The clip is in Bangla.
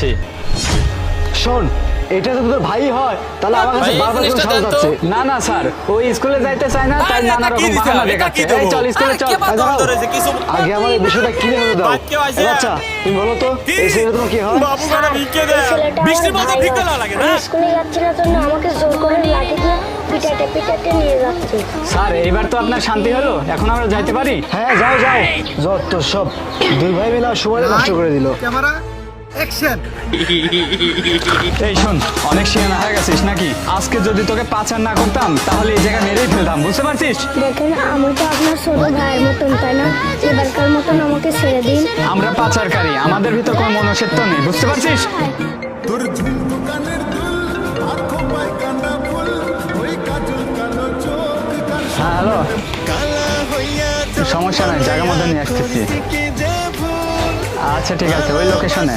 যাচ্ছি। শোন এটা তো তোর ভাই হয় তাহলে আমার কাছে বারবার করে দেন যাচ্ছে না না স্যার ওই স্কুলে যাইতে চায় না তাই নানা কি রকম দিছে? বাহানা এটা দেখাচ্ছে। কি এই চল স্কুলে চল? কিছু আগে আমার এই বিষয়টা ক্লিয়ার হতে দাও। বাচ্চা তুমি বলো তো কি? এই ছেলে তোমার কি হয়? বাবু করে ভিক্ষে দেয়। ছেলেটা বৃষ্টির মতো ভিক্ষে। লাগে না? স্কুলে যাচ্ছি না জন্য আমাকে জোর করে লাঠি দিয়ে পিটাতে পিটাতে নিয়ে যাচ্ছে। স্যার এইবার তো আপনার শান্তি হলো। এখন আমরা যাইতে পারি? হ্যাঁ যাও যাও। যত সব দুই ভাই মিলে সময় নষ্ট করে দিল। ক্যামেরা? অ্যাকশন এই শোন অনেক হয়ে গেছিস নাকি? আজকে যদি তোকে পাচার না করতাম তাহলে এই জায়গা মেরেই ফেলতাম বুঝতে পারছিস? দেখেন আমি তো আপনার ছোট ভাইয়ের মতন তাই না? এবারকার মতন আমাকে ছেড়ে দিন। আমরা পাচারকারী আমাদের ভিতর কোনো মনুষ্যত্ব নেই বুঝতে পারছিস? তোর দোকানের দুল আর খোপায় কান্না ফুল ওই কাজল কালো চোখ হ্যাঁ হ্যালো। সমস্যা নাই জায়গা মতো নিয়ে আসতেছি। আচ্ছা ঠিক আছে ওই লোকেশনে